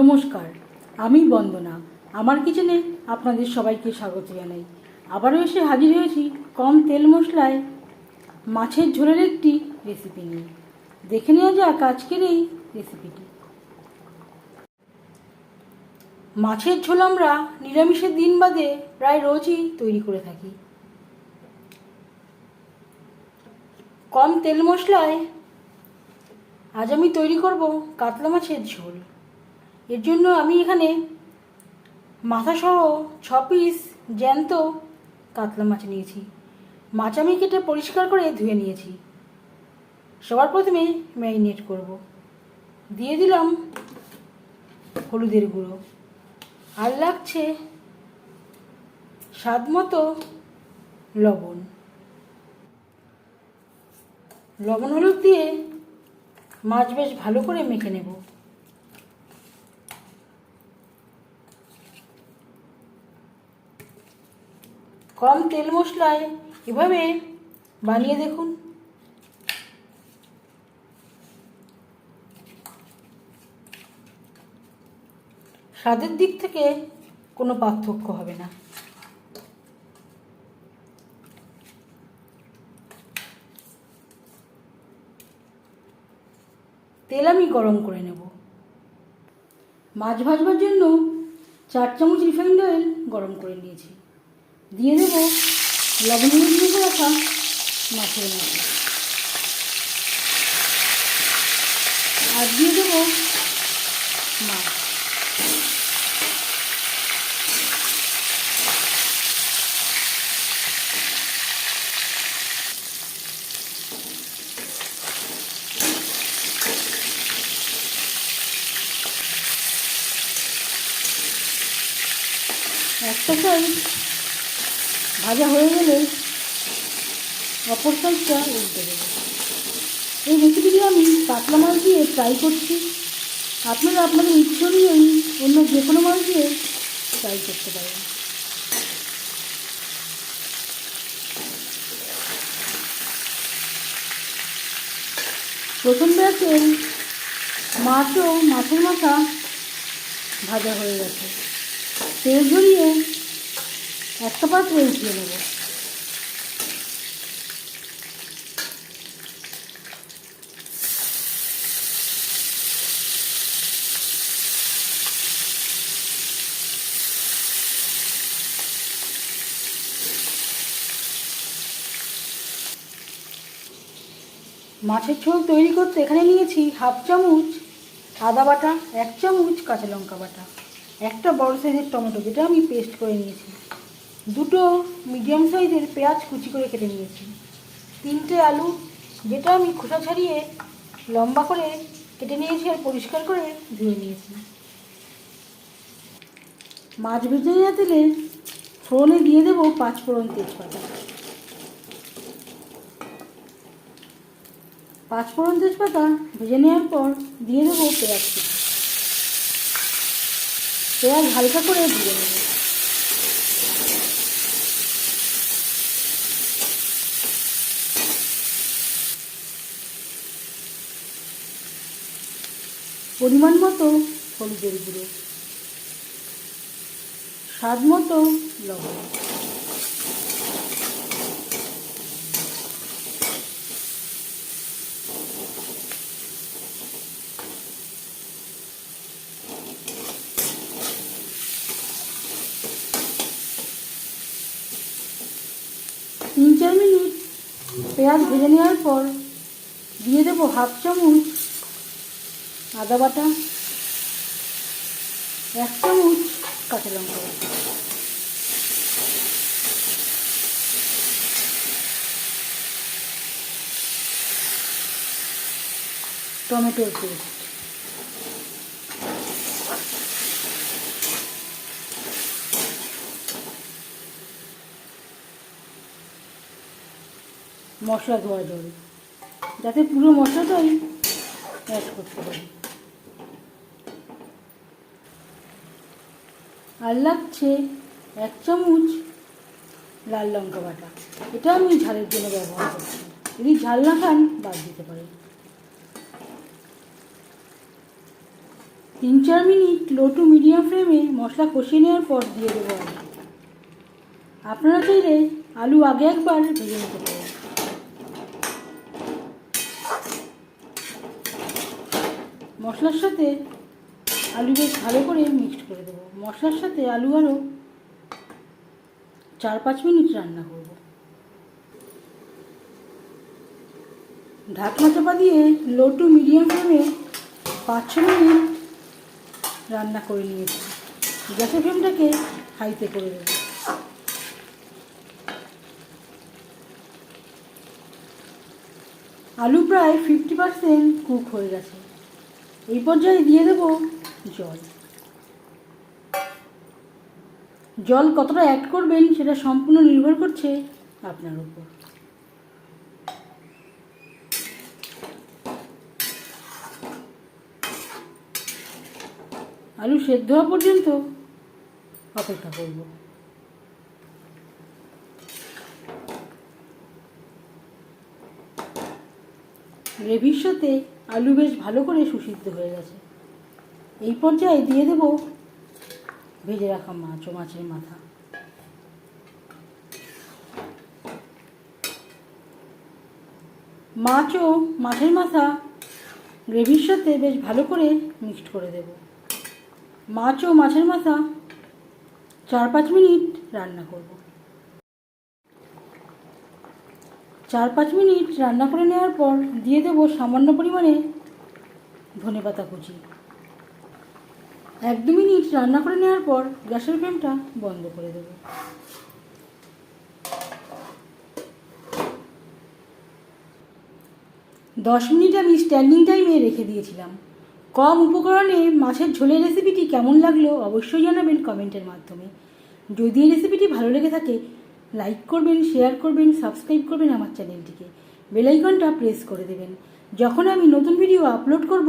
নমস্কার, আমি বন্দনা। আমার কিচেনে আপনাদের সবাইকে স্বাগত জানাই। আবারও এসে হাজির হয়েছি কম তেল মশলায় মাছের ঝোলের একটি রেসিপি নিয়ে। দেখে নেওয়া যাক আজকের এই রেসিপিটি মাছের ঝোল আমরা নিরামিষের দিন বাদে প্রায় রোজই তৈরি করে থাকি। কম তেল মশলায় আজ আমি তৈরি করব কাতলা মাছের ঝোল। এর জন্য আমি এখানে মাথাসহ ছ পিস জ্যান্ত কাতলা মাছ নিয়েছি। মাছ আমি কেটে পরিষ্কার করে ধুয়ে নিয়েছি। সবার প্রথমে ম্যারিনেট করব। দিয়ে দিলাম হলুদের গুঁড়ো। আর লাগছে স্বাদ মতো লবণ। লবণ হলুদ দিয়ে মাছ বেশ ভালো করে মেখে নেব। কম তেল মশলায় এভাবে বানিয়ে দেখুন। স্বাদের দিক থেকে কোনো পার্থক্য হবে না। তেল আমি গরম করে নেব। মাছ ভাজবার জন্য চার চামচ রিফাইন্ড অয়েল গরম করে নিয়েছি। দিয়ে দেবো। লবণ হলুদ মেখে রাখা মাছের মধ্যে। আর দিয়ে দেবো মাছ। একটা সাইড ভাজা হয়ে গেলে অপর সাইডটা উল্টে দেবো। এই রেসিপিটি আমি কাতলা মাছ দিয়ে ট্রাই করছি। আপনারা আপনাদের ইচ্ছে অনুযায়ী অন্য যে কোনো মাছ দিয়ে ট্রাই করতে পারেন। প্রথম ব্যাচের মাছও মাছের মাথা ভাজা হয়ে গেছে। তেল ঝরিয়ে একটা পাত্রে উঠিয়ে নেব। মাছের ঝোল তৈরি করতে এখানে নিয়েছি হাফ চামচ আদা বাটা, এক চামচ কাঁচা লঙ্কা বাটা, একটা বড় সাইজের টমেটো, যেটা আমি পেস্ট করে নিয়েছি। দুটো মিডিয়াম সাইজের পেঁয়াজ কুচি করে কেটে নিয়েছি। তিনটে আলু, যেটা আমি খোসা ছাড়িয়ে লম্বা করে কেটে নিয়েছি আর পরিষ্কার করে ধুয়ে নিয়েছি। মাছ ভেজে নেওয়া তেলে ফোড়নে দিয়ে দেবো পাঁচ ফোড়ন তেজপাতা। পাঁচ ফোড়ন তেজপাতা ভেজে নেওয়ার পর দিয়ে দেবো পেঁয়াজ পেঁয়াজ হালকা করে ভেজে নেব। পরিমাণ মতো হলুদের গুঁড়ো, স্বাদ মতো লবণ। তিন চার মিনিট পেঁয়াজ ভেজে নেওয়ার পর দিয়ে দেবো হাফ চামচ আদা বাটা, এক চামচ কাঁচা লঙ্কা পেস্ট মশলা ধোয়া জল। যাতে পুরো মশলাটাই অ্যাড করতে পারি। আর লাগছে এক চামচ লাল লঙ্কা বাটা। এটা আমি ঝালের জন্য ব্যবহার করছি। যদি ঝাল না খান, বাদ দিতে পারেন। তিন চার মিনিট লো টু মিডিয়াম ফ্লেমে মশলা কষিয়ে নেওয়ার পর দিয়ে দেবো আপনারা চাইলে আলু আগে একবার ভেজে নিতে পারেন। মশলার সাথে আলু বেশ ভালো করে মিক্সড করে দেবো। মশলার সাথে আলু আরও চার পাঁচ মিনিট রান্না করব। ঢাকনা চাপা দিয়ে লো টু মিডিয়াম ফ্লেমে পাঁচ ছ মিনিট রান্না করে নিয়েছি। গ্যাসের ফ্লেমটাকে হাইতে করে দেবো। আলু প্রায় ফিফটি পার্সেন্ট কুক হয়ে গেছে। এই পর্যায়ে দিয়ে দেবো জল। জল কতটা অ্যাড করবেন সেটা সম্পূর্ণ নির্ভর করছে আপনার উপর। আলু সেদ্ধ হওয়া পর্যন্ত অপেক্ষা করব। গ্রেভির সাথে আলু বেশ ভালো করে সুসিদ্ধ হয়ে গেছে। এই পর্যায়ে দিয়ে দেব। ভেজে রাখা মাছ ও মাছের মাথা। মাছ ও মাছের মাথা। গ্রেভির সাথে বেশ ভালো করে মিক্সড করে দেব। মাছ ও মাছের মাথা। চার পাঁচ মিনিট রান্না করব। চার পাঁচ মিনিট রান্না করে নেওয়ার পর দিয়ে দেব সামান্য পরিমাণে ধনেপাতা কুচি। এক দু মিনিট রান্না করে নেওয়ার পর গ্যাসের ফ্লেমটা বন্ধ করে দেব। দশ মিনিট আমি স্ট্যান্ডিং টাইমে রেখে দিয়েছিলাম। কম উপকরণে মাছের ঝোলের রেসিপিটি কেমন লাগল অবশ্যই জানাবেন কমেন্টের মাধ্যমে। যদি এই রেসিপিটি ভালো লেগে থাকে লাইক করবেন শেয়ার করবেন সাবস্ক্রাইব করবেন আমার চ্যানেলটিকে বেলাইকনটা প্রেস করে দেবেন। যখন আমি নতুন ভিডিও আপলোড করব